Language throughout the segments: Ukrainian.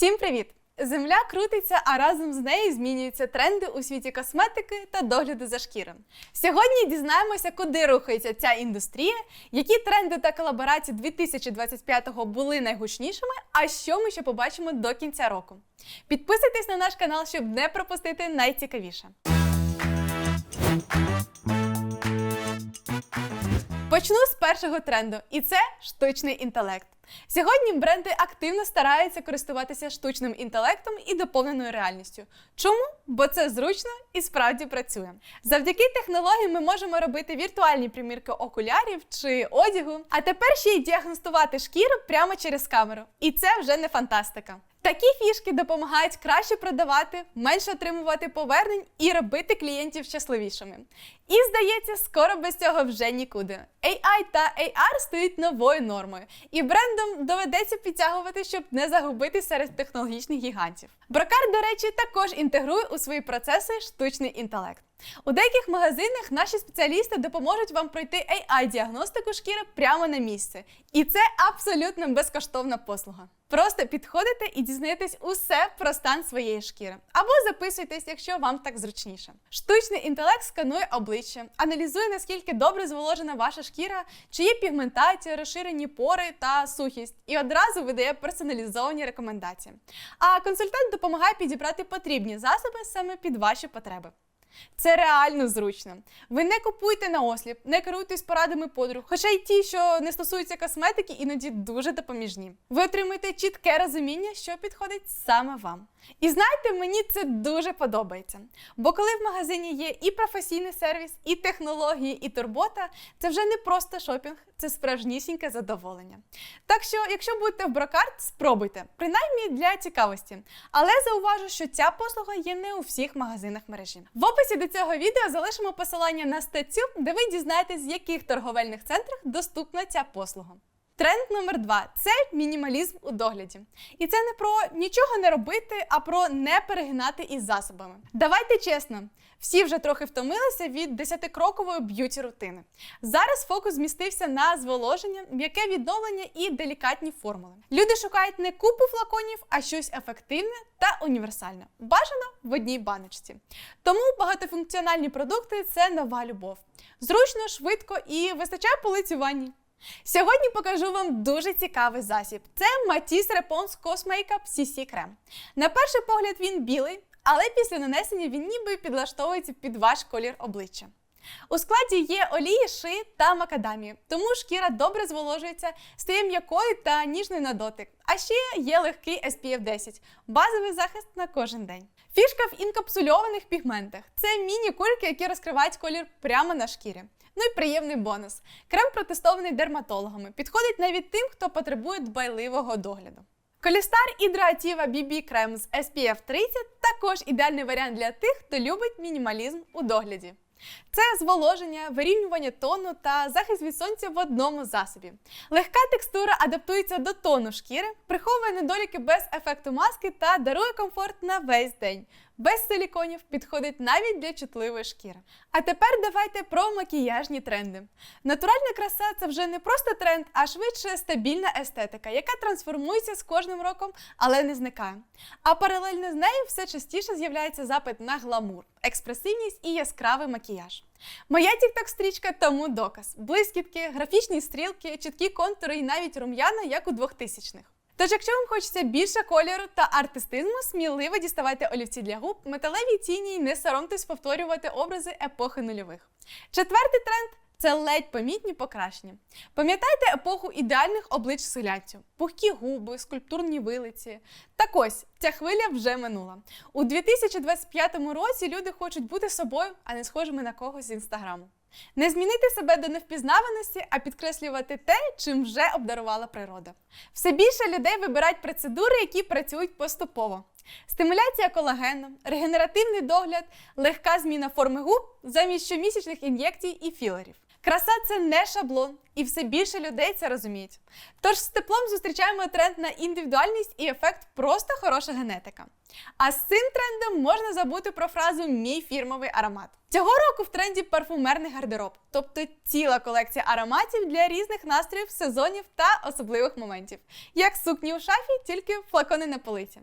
Всім привіт! Земля крутиться, а разом з нею змінюються тренди у світі косметики та догляду за шкірою. Сьогодні дізнаємося, куди рухається ця індустрія, які тренди та колаборації 2025-го були найгучнішими, а що ми ще побачимо до кінця року. Підписуйтесь на наш канал, щоб не пропустити найцікавіше. Почну з першого тренду, і це штучний інтелект. Сьогодні бренди активно стараються користуватися штучним інтелектом і доповненою реальністю. Чому? Бо це зручно і справді працює. Завдяки технології ми можемо робити віртуальні примірки окулярів чи одягу, а тепер ще й діагностувати шкіру прямо через камеру. І це вже не фантастика. Такі фішки допомагають краще продавати, менше отримувати повернень і робити клієнтів щасливішими. І здається, скоро без цього вже нікуди. AI та AR стають новою нормою, і брендам доведеться підтягувати, щоб не загубити серед технологічних гігантів. Брокар, до речі, також інтегрує у свої процеси штучний інтелект. У деяких магазинах наші спеціалісти допоможуть вам пройти AI-діагностику шкіри прямо на місце. І це абсолютно безкоштовна послуга. Просто підходите і дізнаєтесь усе про стан своєї шкіри. Або записуйтесь, якщо вам так зручніше. Штучний інтелект сканує обличчя, аналізує, наскільки добре зволожена ваша шкіра, чи є пігментація, розширені пори та сухість, і одразу видає персоналізовані рекомендації. А консультант допомагає підібрати потрібні засоби саме під ваші потреби. Це реально зручно. Ви не купуйте на осліп, не керуйтесь порадами подруг, хоча й ті, що не стосуються косметики, іноді дуже допоміжні. Ви отримуєте чітке розуміння, що підходить саме вам. І знаєте, мені це дуже подобається. Бо коли в магазині є і професійний сервіс, і технології, і турбота, це вже не просто шопінг, це справжнісіньке задоволення. Так що, якщо будете в брокарт, спробуйте, принаймні для цікавості. Але зауважу, що ця послуга є не у всіх магазинах мережі. В описі до цього відео залишимо посилання на статтю, де ви дізнаєтесь, з яких торговельних центрах доступна ця послуга. Тренд номер два це мінімалізм у догляді. І це не про нічого не робити, а про не перегинати із засобами. Давайте чесно, всі вже трохи втомилися від 10-крокової б'юті рутини. Зараз фокус змістився на зволоження, м'яке відновлення і делікатні формули. Люди шукають не купу флаконів, а щось ефективне та універсальне. Бажано в одній баночці. Тому багатофункціональні продукти це нова любов. Зручно, швидко і вистачає полиці в ванні. Сьогодні покажу вам дуже цікавий засіб. Це Matisse Repons Cos Makeup CC крем. На перший погляд він білий, але після нанесення він ніби підлаштовується під ваш колір обличчя. У складі є олії, ши та макадамії, тому шкіра добре зволожується, стає м'якою та ніжною на дотик. А ще є легкий SPF 10 базовий захист на кожен день. Фішка в інкапсульованих пігментах це міні-кульки, які розкривають колір прямо на шкірі. Ну і приємний бонус. Крем протестований дерматологами. Підходить навіть тим, хто потребує дбайливого догляду. Колістар Ідроатіва BB крем з SPF 30 також ідеальний варіант для тих, хто любить мінімалізм у догляді. Це зволоження, вирівнювання тону та захист від сонця в одному засобі. Легка текстура адаптується до тону шкіри, приховує недоліки без ефекту маски та дарує комфорт на весь день. Без силіконів підходить навіть для чутливої шкіри. А тепер давайте про макіяжні тренди. Натуральна краса це вже не просто тренд, а швидше стабільна естетика, яка трансформується з кожним роком, але не зникає. А паралельно з нею все частіше з'являється запит на гламур, експресивність і яскравий макіяж. Моя тікток-стрічка тому доказ: блискітки, графічні стрілки, чіткі контури і навіть рум'яна, як у 2000-х. Тож, якщо вам хочеться більше кольору та артистизму, сміливо діставайте олівці для губ, металеві тіні і не соромтесь повторювати образи епохи нульових. Четвертий тренд. Це ледь помітні покращення. Пам'ятаєте епоху ідеальних облич з пухкі губи, скульптурні вилиці. Так ось ця хвиля вже минула. У 2025 році люди хочуть бути собою, а не схожими на когось з інстаграму. Не змінити себе до невпізнаваності, а підкреслювати те, чим вже обдарувала природа. Все більше людей вибирають процедури, які працюють поступово. Стимуляція колагену, регенеративний догляд, легка зміна форми губ замість щомісячних ін'єкцій і філерів. Краса це не шаблон, і все більше людей це розуміють. Тож з теплом зустрічаємо тренд на індивідуальність і ефект просто хороша генетика. А з цим трендом можна забути про фразу мій фірмовий аромат. Цього року в тренді парфумерний гардероб, тобто ціла колекція ароматів для різних настроїв, сезонів та особливих моментів, як сукні у шафі, тільки флакони на полиці.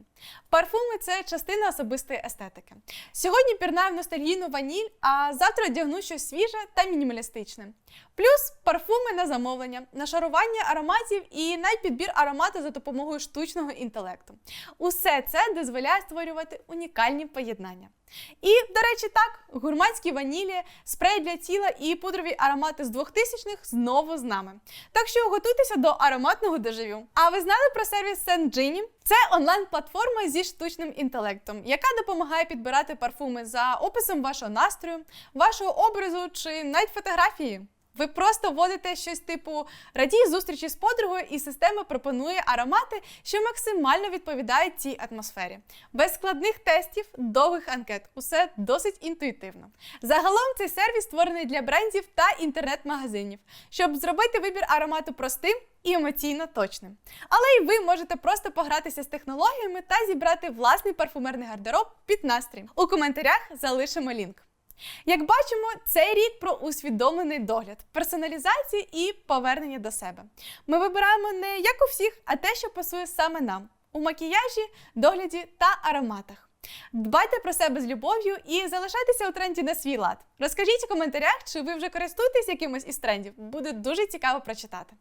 Парфуми це частина особистої естетики. Сьогодні пірнаю в ностальгійну ваніль, а завтра одягну щось свіже та мінімалістичне. Плюс парфуми на замовлення, нашарування ароматів і навіть підбір аромату за допомогою штучного інтелекту. Усе це дозволяє створювати унікальні поєднання. І, до речі, так, гурманські ванілі, спрей для тіла і пудрові аромати з 2000-х знову з нами. Так що готуйтеся до ароматного дежавю. А ви знали про сервіс Сен-Джині? Це онлайн-платформа зі штучним інтелектом, яка допомагає підбирати парфуми за описом вашого настрою, вашого образу чи навіть фотографії. Ви просто вводите щось типу радій зустрічі з подругою, і система пропонує аромати, що максимально відповідають цій атмосфері. Без складних тестів, довгих анкет. Усе досить інтуїтивно. Загалом цей сервіс створений для брендів та інтернет-магазинів, щоб зробити вибір аромату простим і емоційно точним. Але і ви можете просто погратися з технологіями та зібрати власний парфумерний гардероб під настрій. У коментарях залишимо лінк. Як бачимо, цей рік про усвідомлений догляд, персоналізацію і повернення до себе. Ми вибираємо не як у всіх, а те, що пасує саме нам у макіяжі, догляді та ароматах. Дбайте про себе з любов'ю і залишайтеся у тренді на свій лад. Розкажіть у коментарях, чи ви вже користуєтесь якимось із трендів. Буде дуже цікаво прочитати.